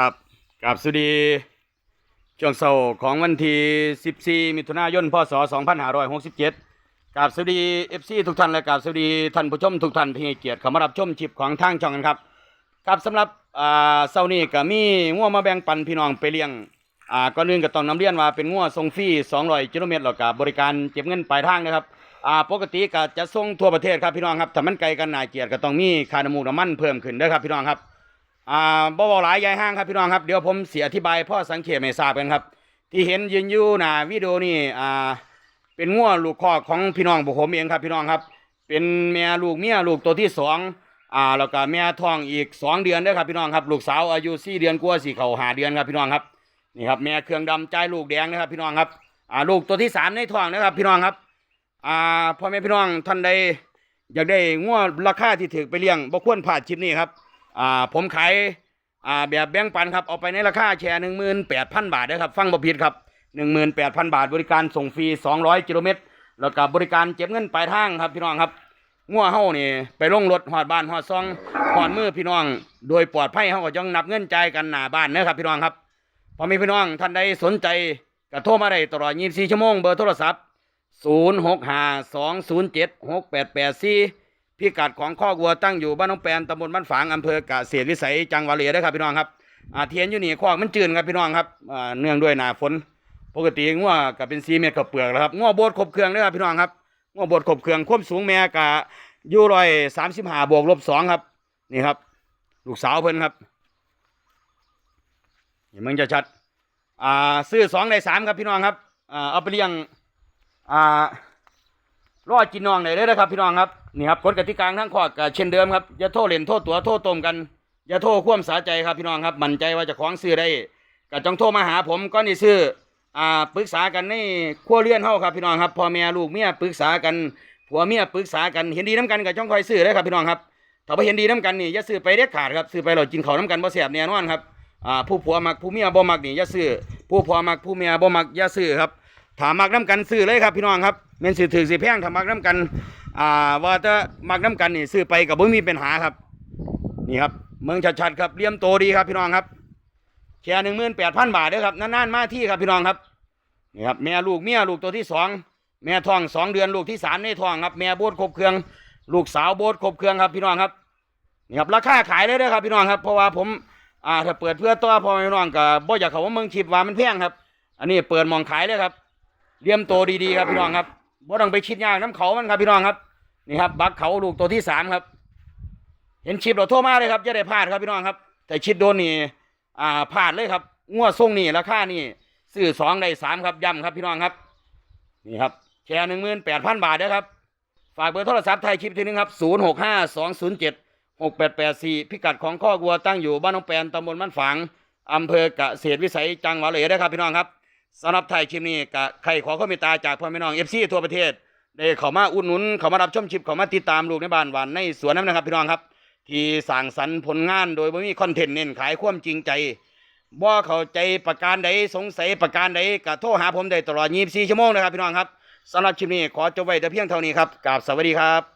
ครับกับสวัสดีช่วงเสาร์ของวันที่ 14 มิถุนายน พศ 2567กับสวัสดี FC ทุกท่านและกับสวัสดีท่านผู้ชมทุกท่านที่ให้เกียรติเข้ามารับชมชิปของทางช่องกันครับครับสำหรับอ่าเสาร์นี้ก็มีงัวมาแบ่งปันพี่น้องไปเลี้ยงอ่าก่อนอื่นก็ต้องนำเรียนว่าเป็นงัวทรงฟรี200กิโลเมตรแล้วก็บริการเก็บเงินปลายทางนะครับอ่าปกติก็จะส่งทั่วประเทศครับพี่น้องครับถ้ามันไกลกันน่าเกียรติก็ต้องมีค่าน้ำมูกน้ำมันเพิ่มขึ้นเด้ครับพี่น้องครับ อ่าบ่บ่หลายยายห้างครับพี่น้องครับเดี๋ยวผมเสียอธิบายพ่อสังเกตให้ทราบกันครับ ที่เห็นยืนอยู่น้าวิดีโอนี่อ่าเป็นงัวลูกคอกของพี่น้องผมเองครับพี่น้องครับ เป็นแม่ลูกเมียลูกตัวที่สองอ่าแล้วก็แม่ท้องอีกสองเดือนด้อครับพี่น้องครับ ลูกสาวอายุสี่เดือนกว่าสี่เขาหาเดือนครับพี่น้องครับนี่ครับแม่เครื่องดำใจลูกแดงนะครับพี่น้องครับอ่าลูกตัวที่สามในท้องนะครับพี่น้องครับอ่าพ่อแม่พี่น้องท่านใดอยากได้งัวราคาที่ถือไปเลี้ยงบ่ควรพลาดคลิปนี้ครับ อ่าผมขายอ่าแบบแบ่งปันครับเอาไปในราคาแชร์หนึ่งหมื่นแปดพันบาทนะครับ ฟังบ่ผิดครับหนึ่งหมื่นแปดพันบาท บริการส่งฟรีสองร้อยกิโลเมตรแล้วก็บริการเก็บเงินปลายทางครับพี่น้องครับงัวเฮานี่ไปลงรถหอดบ้านหอดซองหอดมือพี่น้อง โดยปลอดภัยเฮาก็จ้องนับเงินจ่ายกันหน้าบ้านนะครับพี่น้องครับพอมีพี่น้องท่านใดสนใจก็โทรมาได้ตลอด24ชั่วโมงเบอร์โทรศัพท์ 0652076884 พิกัดของข้อกวัวตั้งอยู่บ้านน้องแปนตำบลบ้านฝางอำเภอกเกษตรวิสัยจังหวัดเลยนะครับพี่น้องครับอาเทียนอยู่นี่คอมันจืดครับพี่น้องครับเนื่องด้วยหนาฝน ปกติงัวก็เป็นซีเมตรกับเปลือกแล้วครับงัวบดครบเครื่องเลยครับพี่น้องครับงัวบดครบเครื่องความสูงแม่กะอยู่ร้อยสามสิบห้าบวกลบสองครับ นี่ครับ ลูกสาวเพิ่นครับนี่มึงจะชัดอ่าซื้อสองในสามครับพี่น้องครับอ่าเอาไปเลี้ยงอ่ารอดกินน้องได้เลยนะครับพี่น้องครับ นี่ครับกฎกติกาทั้งข้อก็เช่นเดิมครับอย่าโทษเล่นโทษตัวโทษตมกันอย่าโทษควมสาใจครับพี่น้องครับมั่นใจว่าจะของซื้อได้ก็จงโทรมาหาผมก็นี่ซื้ออ่าปรึกษากันในครัวเรือนเฮาครับพี่น้องครับพ่อแม่ลูกเมียปรึกษากันผัวเมียปรึกษากันเห็นดีน้ำกันก็จ้องคอยซื้อได้ครับพี่น้องครับถ้าบ่เห็นดีน้ำกันนี่อย่าซื้อไปเด็ดขาดครับซื้อไปเรากินเขาน้ำกันบ่แซ่บแน่นอนครับอ่าผู้ผัวมักผู้เมียบ่มักนี่อย่าซื้อผู้ผัวมักผู้เมียบ่มักอย่าซื้อครับถามมักน้ำกันซื้อเลยครับพี่น้องครับเมนซื้อถือสิแพงถามักน้ำกัน อ่าว่าจะมักน้ำกันนี่ซื้อไปกับบ่มีปัญหาครับ นี่ครับ เมืองชัดๆครับเลี่ยมโตดีครับพี่น้องครับแค่หนึ่งหมื่นแปดพันบาทเด้อครับนานๆมาที่ครับพี่น้องครับนี่ครับแม่ลูกเมียลูกตัวที่สองแม่ท้องสองเดือนลูกที่สามในท้องครับแม่โบดครบเครื่อง ลูกสาวโบดครบเครื่องครับพี่น้องครับนี่ครับราคาขายเลยเด้อครับพี่น้องครับเพราะว่าผมอ่าถ้าเปิดเพื่อตัวพ่อพี่น้องก็บ่อยากเขาว่าเมืองชิบว่ามันแพงครับ อันนี้เปิดมองขายเลยครับเลี้ยมโตดีๆครับพี่น้องครับ บ่ต้องไปคิดยากน้ำเขามันครับพี่น้องครับนี่ครับบักเขาลูกตัวที่สามครับ เห็นชิปเราโทรมาเลยครับจะได้พลาดครับพี่น้องครับ แต่ชิดโดนนี่อ่าพลาดเลยครับงวดส่งนี่ราคานี่ซื้อสองได้สามครับย้ำครับพี่น้องครับ นี่ครับแชร์หนึ่งหมื่นแปดพันบาทนะครับ ฝากเบอร์โทรศัพท์ไทยคลิปทีนึงครับศูนย์หกห้าสองศูนย์เจ็ดหกแปดแปดสี่พิกัดของข้อกัวตั้งอยู่บ้านน้องแปนตำบลบ้านฝางอำเภอเกษตรวิสัยจังหวัดเลยนะครับพี่น้องครับ สำหรับไทยคลิปนี้กะใครขอความเมตตาจากพ่อแม่น้องเอฟซีทั่วประเทศได้เข้ามาอุดหนุนเข้ามารับชมชิปเข้ามาติดตามลูกในบ้านหวานในสวนน้ำนะครับพี่น้องครับ ที่สั่งสรรค์ผลงานโดยบ่มีคอนเทนต์เน้นขายความจริงใจบ่เข้าใจประการใดสงสัยประการใดก็โทรหาผมได้ตลอด24ชั่วโมงนะครับพี่น้องครับสำหรับคลิปนี้ขอจบไว้แต่เพียงเท่านี้ครับกราบสวัสดีครับ